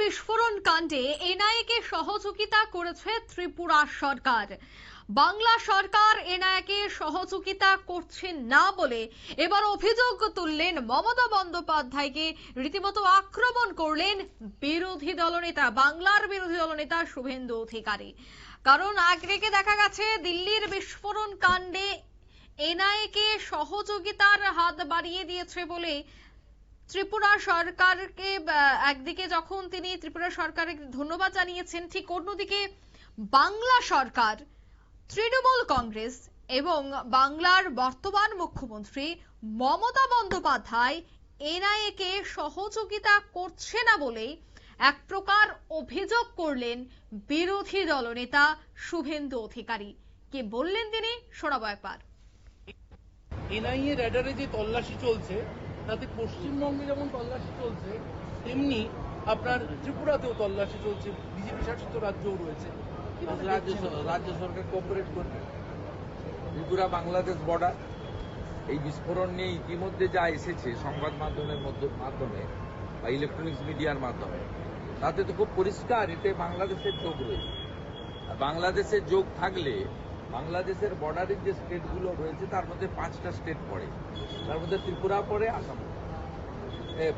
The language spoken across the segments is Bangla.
বিস্ফোরণ কাণ্ডে এনআইকে সহযোগিতা করেছে ত্রিপুরা সরকার। বাংলা সরকার এনআইকে সহযোগিতা করছে না বলে এবার অভিযোগ তুললেন মমতা বন্দ্যোপাধ্যায়কে। রীতিমতো আক্রমণ করলেন বিরোধী দলনেতা, বাংলার বিরোধী দলনেতা শুভেন্দু অধিকারী। কারণ আগে দেখা গেছে, দিল্লির বিস্ফোরণ কাণ্ডে এনআইকে সহযোগিতার হাত বাড়িয়ে দিয়েছে বলে ত্রিপুরা সরকারকে একদিকে যখন তিনি ত্রিপুরা সরকারকে ধন্যবাদ জানিয়েছেন, ঠিক অন্যদিকে বাংলা সরকার, তৃণমূল কংগ্রেস এবং বাংলার বর্তমান মুখ্যমন্ত্রী মমতা বন্দ্যোপাধ্যায় এনআইএ কে সহযোগিতা করছে না বলেই এক প্রকার অভিযোগ করলেন বিরোধী দলনেতা শুভেন্দু অধিকারী। কে বললেন তিনি? শোনাবো একবার। এনআইএ র্যাডারে যে তল্লাশি চলছে তাতে পশ্চিমবঙ্গে যেমন তল্লাশি চলছে, তেমনি আপনার ত্রিপুরাতেও তল্লাশি চলছে, বিজেপি শাসিত রাজ্যও রয়েছে। রাজ্য রাজ্য সরকার কোঅপারেট করবে। ত্রিপুরা, বাংলাদেশ বর্ডার এই বিস্ফোরণ নিয়ে ইতিমধ্যে যা এসেছে সংবাদ মাধ্যমের মাধ্যমে বা ইলেকট্রনিক্স মিডিয়ার মাধ্যমে, তাতে তো খুব পরিষ্কার, এতে বাংলাদেশের যোগ রয়েছে। বাংলাদেশের যোগ থাকলে বাংলাদেশের বর্ডারের যে স্টেটগুলো রয়েছে, তার মধ্যে পাঁচটা স্টেট পড়ে। তার মধ্যে ত্রিপুরা পড়ে, আসাম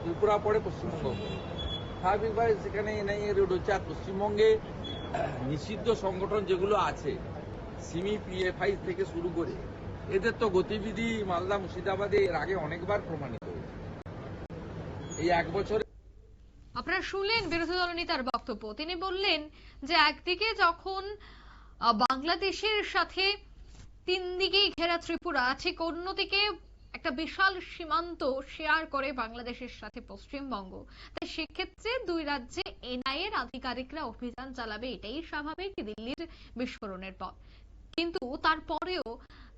ত্রিপুরা পড়ে, পশ্চিমবঙ্গ স্বাভাবিকভাবে সেখানে এনআইএ হচ্ছে, আর পশ্চিমবঙ্গে নিষিদ্ধ সংগঠন যেগুলো আছে, সিমি পিএফআই থেকে শুরু করে, এদের তো গতিবিধি মালদা মুর্শিদাবাদে এর আগে অনেকবার প্রমাণিত এই এক বছরে আপনারা শুনলেন বিরোধী দলনেতার বক্তব্য। তিনি বললেন যে, একদিকে যখন বাংলাদেশের সাথে তিন দিকেই ঘেরা ত্রিপুরা, ঠিক অন্যদিকে একটা বিশাল সীমান্ত শেয়ার করে বাংলাদেশের সাথে পশ্চিমবঙ্গ। তাই সেক্ষেত্রে দুই রাজ্যে এনআইএর আধিকারিকরা অভিযান চালাবে, এটাই স্বাভাবিক, দিল্লির বিস্ফোরণের পর কিন্তু তারপরেও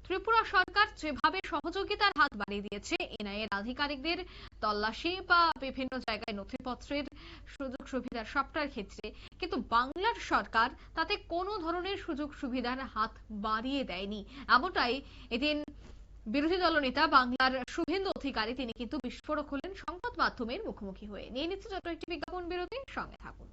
ত্রিপুরা সরকার যেভাবে সহযোগিতার হাত বাড়িয়ে দিয়েছে, এনআইএর আধিকারিকদের তল্লাশি বা বিভিন্ন জায়গায় নথিপত্রের সুযোগ সুবিধার সবটার ক্ষেত্রে, কিন্তু বাংলার সরকার তাতে কোনো ধরনের সুযোগ সুবিধার হাত বাড়িয়ে দেয়নি। এমনটাই এদিন বিরোধী দলনেতা বাংলার শুভেন্দু অধিকারী, তিনি কিন্তু বিস্ফোরক হলেন সংবাদ মাধ্যমের মুখোমুখি হয়ে। নিয়ে নিচ্ছে যত একটি বিজ্ঞাপন বিরতি সঙ্গে থাকুন।